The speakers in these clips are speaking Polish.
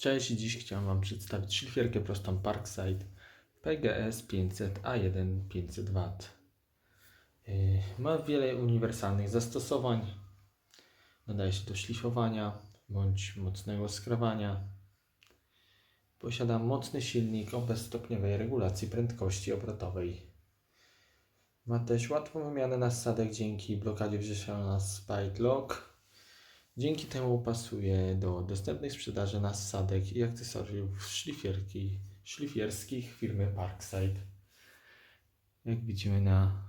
Cześć, dziś chciałem Wam przedstawić szlifierkę prostą Parkside PGS 500 A1 500W. Yy, Ma wiele uniwersalnych zastosowań. Nadaje się do szlifowania bądź mocnego skrawania. Posiada mocny silnik o bezstopniowej regulacji prędkości obrotowej. Ma też łatwą wymianę nasadek dzięki blokadzie wrzeszczenia Spike Lock. Dzięki temu pasuje do dostępnej sprzedaży nasadek i akcesoriów szlifierki, szlifierskich firmy Parkside. Jak widzimy na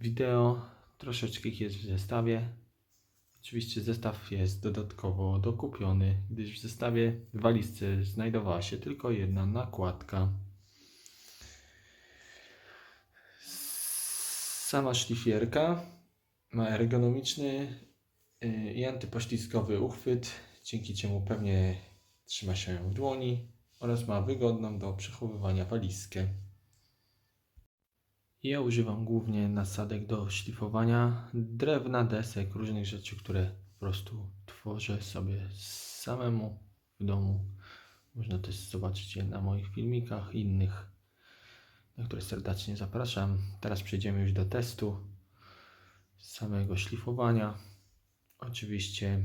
wideo, troszeczkę ich jest w zestawie. Oczywiście zestaw jest dodatkowo dokupiony, gdyż w zestawie w walizce znajdowała się tylko jedna nakładka. Sama szlifierka ma ergonomiczny i antypoślizgowy uchwyt, dzięki czemu pewnie trzyma się ją w dłoni oraz ma wygodną do przechowywania walizkę. Ja używam głównie nasadek do szlifowania drewna, desek, różnych rzeczy, które po prostu tworzę sobie samemu w domu. Można też zobaczyć je na moich filmikach innych, na które serdecznie zapraszam. Teraz przejdziemy już do testu samego szlifowania. Oczywiście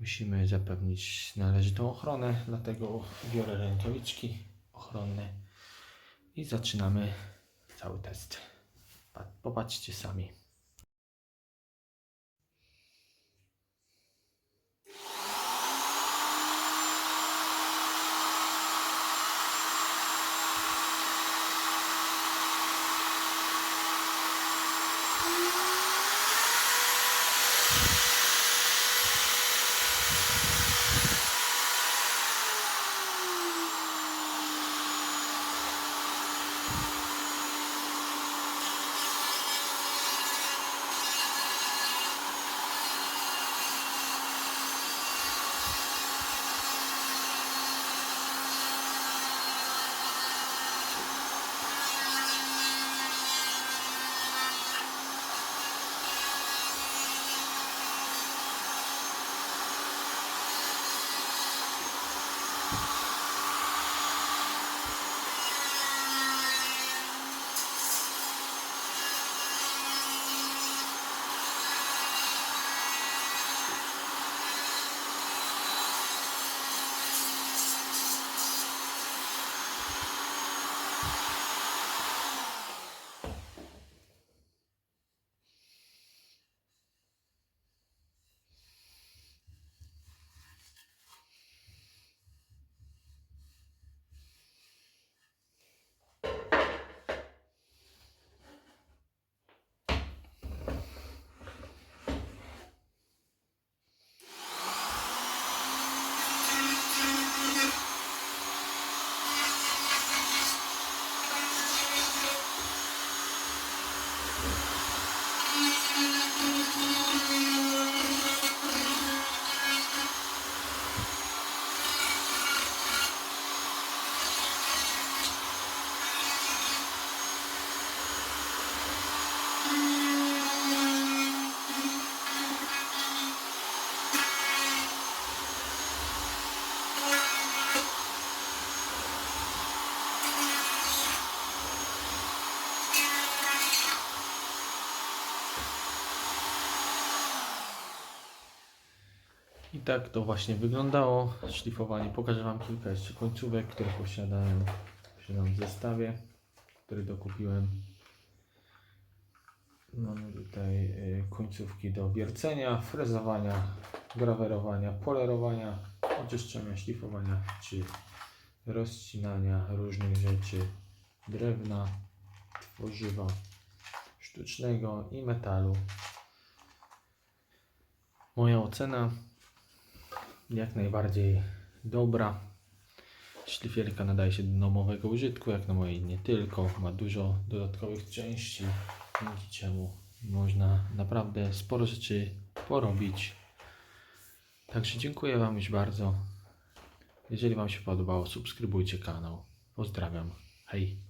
musimy zapewnić należytą ochronę, dlatego biorę rękawiczki ochronne i zaczynamy cały test. Pa- Popatrzcie sami. Tak to właśnie wyglądało szlifowanie. Pokażę Wam kilka jeszcze końcówek, które posiadałem posiadam w zestawie, który dokupiłem. Mamy tutaj y, końcówki do wiercenia, frezowania, grawerowania, polerowania, oczyszczania, szlifowania czy rozcinania różnych rzeczy, drewna, tworzywa sztucznego i metalu. Moja ocena jak najbardziej dobra. Szlifierka nadaje się do domowego użytku, jak na mojej nie tylko. Ma dużo dodatkowych części, dzięki czemu można naprawdę sporo rzeczy porobić. Także dziękuję Wam już bardzo. Jeżeli Wam się podobało, subskrybujcie kanał. Pozdrawiam. Hej.